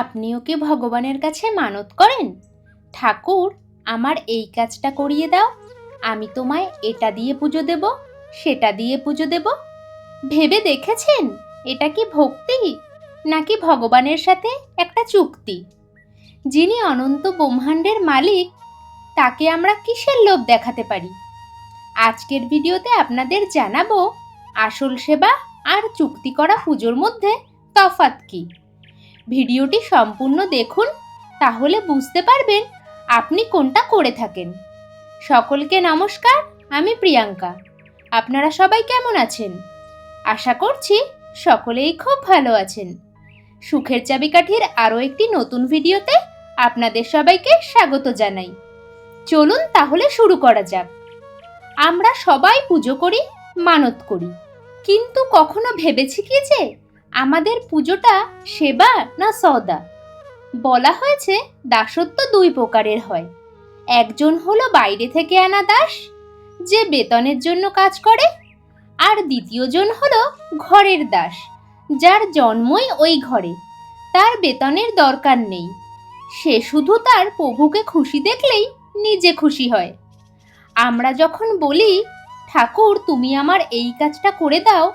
আপনিও কি ভগবানের কাছে মানত করেন? ঠাকুর, আমার এই কাজটা করিয়ে দাও। আমি তোমায় এটা দিয়ে পুজো দেব, সেটা দিয়ে পুজো দেব। ভেবে দেখেছেন? এটা কি ভক্তি? নাকি ভগবানের সাথে একটা চুক্তি? যিনি অনন্ত ব্রহ্মাণ্ডের মালিক, তাকে আমরা কিসের লোভ দেখাতে পারি? আজকের ভিডিওতে আপনাদের জানাব, আসল সেবা আর চুক্তি করা পুজোর মধ্যে তফাৎ কী? ভিডিওটি সম্পূর্ণ দেখুন, তাহলে বুঝতে পারবেন আপনি কোনটা করে থাকেন। সকলকে নমস্কার, আমি প্রিয়াঙ্কা। আপনারা সবাই কেমন আছেন? আশা করছি সকলেই খুব ভালো আছেন। সুখের চাবিকাঠির আরও একটি নতুন ভিডিওতে আপনাদের সবাইকে স্বাগত জানাই। চলুন তাহলে শুরু করা যাক। আমরা সবাই পুজো করি, মানত করি। কিন্তু কখনো ভেবেছি কি যে আমাদের পুজোটা সেবা না সদা বলা হয়েছে দাসত্ব দুই প্রকারের হয়। একজন হলো বাইরে থেকে আনা দাস, যে বেতনের জন্য কাজ করে, আর দ্বিতীয়জন হলো ঘরের দাস, যার জন্মই ওই ঘরে। তার বেতনের দরকার নেই। সে শুধু তার প্রভুকে খুশি দেখলেই নিজে খুশি হয়। আমরা যখন বলি, ঠাকুর, তুমি আমার এই কাজটা করে দাও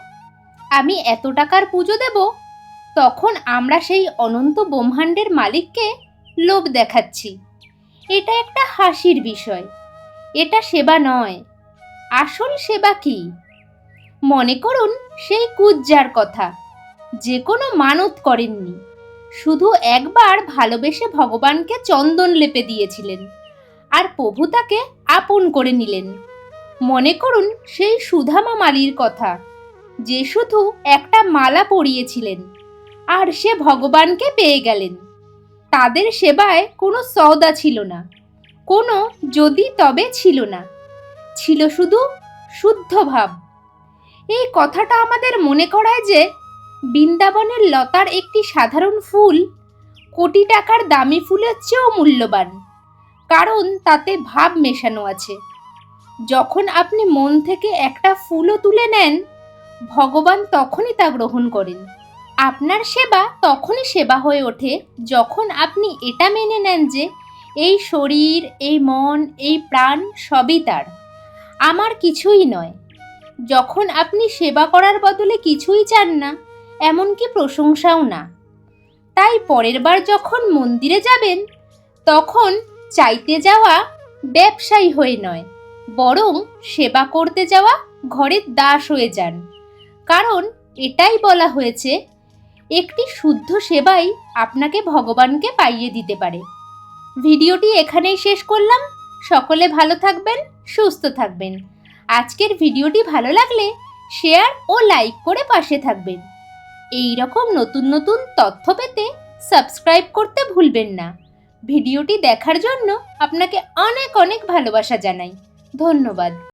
আমি এত টাকার পুজো দেব? তখন আমরা সেই অনন্ত ব্রহ্মাণ্ডের মালিককে লোভ দেখাচ্ছি। এটা একটা হাসির বিষয়। এটা সেবা নয়। আসল সেবা কি? মনে করুন সেই কুজ্জার কথা। যে কোনো মানত করেননি। শুধু একবার ভালোবেসে ভগবানকে চন্দন লেপে দিয়েছিলেন। আর প্রভু তাকে আপন করে নিলেন। মনে করুন সেই সুধামা মালির কথা। যে শুধু একটা মালা পরিয়েছিলেন, আর সে ভগবানকে পেয়ে গেলেন। তাদের সেবায় কোনো সওদা ছিল না, কোনো যদি তবে ছিল না। ছিল শুধু শুদ্ধ ভাব। এই কথাটা আমাদের মনে করায় যে বৃন্দাবনের লতার একটি সাধারণ ফুল কোটি টাকার দামি ফুলের চেয়েও মূল্যবান, কারণ তাতে ভাব মেশানো আছে। যখন আপনি মন থেকে একটা ফুলও তুলে নেন ভগবান তখনই তা গ্রহণ করেন। আপনার সেবা তখনই সেবা হয়ে ওঠে যখন আপনি এটা মেনে নেন যে এই শরীর, এই মন, এই প্রাণ সবই তার। আমার কিছুই নয়। যখন আপনি সেবা করার বদলে কিছুই চান না, এমনকি প্রশংসাও না। তাই পরের বার যখন মন্দিরে যাবেন, তখন চাইতে যাওয়া ব্যবসায়ী হয়ে নয়, বরং সেবা করতে যাওয়া ঘরের দাস হয়ে যান। কারণ এটাই বলা হয়েছে, একটি শুদ্ধ সেবাই আপনাকে ভগবানকে পাইয়ে দিতে পারে। ভিডিওটি এখানেই শেষ করলাম। সকলে ভালো থাকবেন, সুস্থ থাকবেন। আজকের ভিডিওটি ভালো লাগলে শেয়ার ও লাইক করে পাশে থাকবেন। এই রকম নতুন নতুন তথ্য পেতে সাবস্ক্রাইব করতে ভুলবেন না। ভিডিওটি দেখার জন্য আপনাকে অনেক অনেক ভালোবাসা জানাই। ধন্যবাদ।